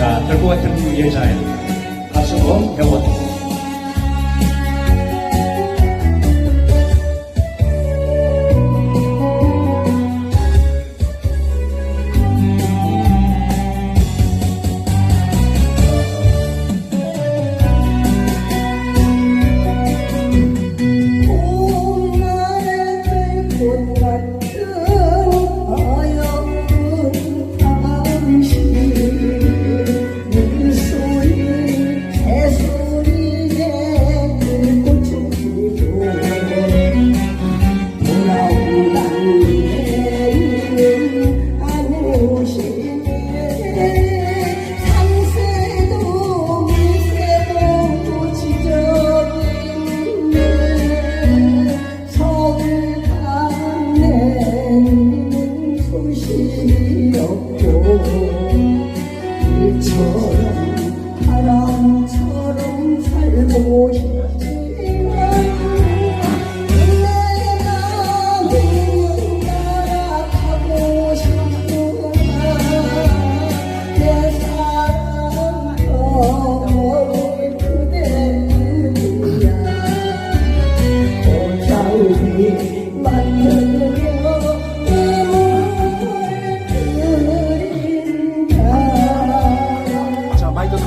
자, 들고 같은 가수범 회원. 봄 It's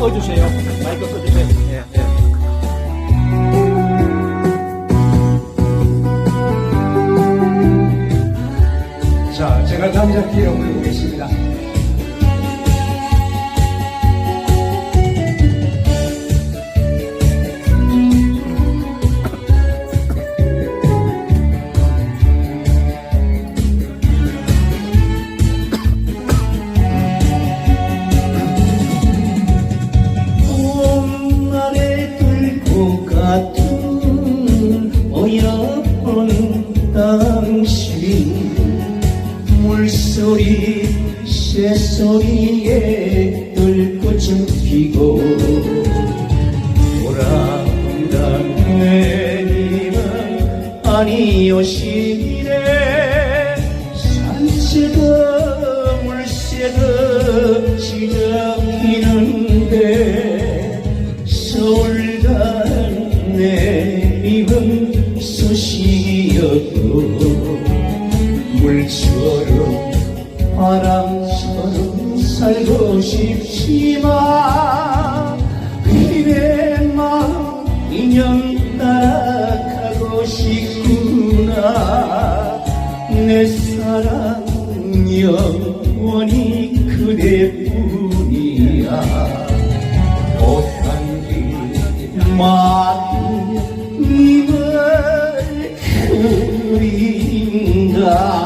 꺼주세요. 마이크 꺼주세요. 예, 예. 자, 제가 남자끼리 부르겠습니다. 어여쁜 당신 물소리 새소리에 들꽃은 피고 돌아온다는 내일은 아니오시기 없고 물처럼 바람처럼 살고 싶지만 그대 마음 인연 따라 가고 싶구나. 내 사랑 영원히 그대뿐이야. 못한 길 ringa